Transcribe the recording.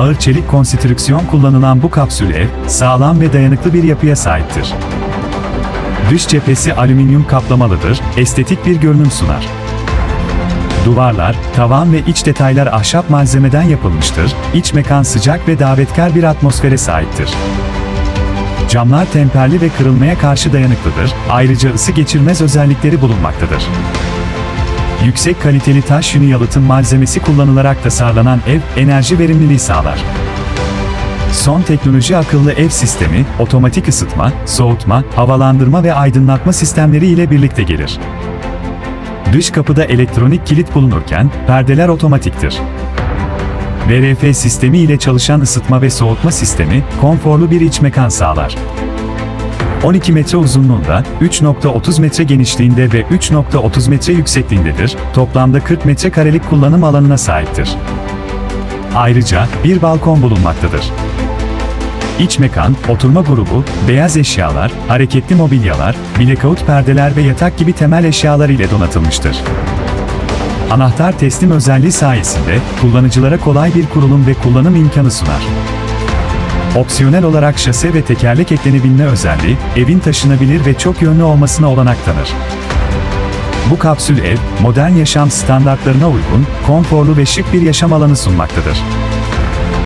ağır çelik konstrüksiyon kullanılan bu kapsül ev, sağlam ve dayanıklı bir yapıya sahiptir. Dış cephesi alüminyum kaplamalıdır, estetik bir görünüm sunar. Duvarlar, tavan ve iç detaylar ahşap malzemeden yapılmıştır, iç mekan sıcak ve davetkar bir atmosfere sahiptir. Camlar temperli ve kırılmaya karşı dayanıklıdır, ayrıca ısı geçirmez özellikleri bulunmaktadır. Yüksek kaliteli taş yünü yalıtım malzemesi kullanılarak tasarlanan ev, enerji verimliliği sağlar. Son teknoloji akıllı ev sistemi, otomatik ısıtma, soğutma, havalandırma ve aydınlatma sistemleri ile birlikte gelir. Dış kapıda elektronik kilit bulunurken, perdeler otomatiktir. VRF sistemi ile çalışan ısıtma ve soğutma sistemi, konforlu bir iç mekan sağlar. 12 metre uzunluğunda, 3.30 metre genişliğinde ve 3.30 metre yüksekliğindedir, toplamda 40 metrekarelik kullanım alanına sahiptir. Ayrıca, bir balkon bulunmaktadır. İç mekan, oturma grubu, beyaz eşyalar, hareketli mobilyalar, blackout perdeler ve yatak gibi temel eşyalar ile donatılmıştır. Anahtar teslim özelliği sayesinde kullanıcılara kolay bir kurulum ve kullanım imkanı sunar. Opsiyonel olarak şase ve tekerlek eklenebilme özelliği, evin taşınabilir ve çok yönlü olmasına olanak tanır. Bu kapsül ev, modern yaşam standartlarına uygun, konforlu ve şık bir yaşam alanı sunmaktadır.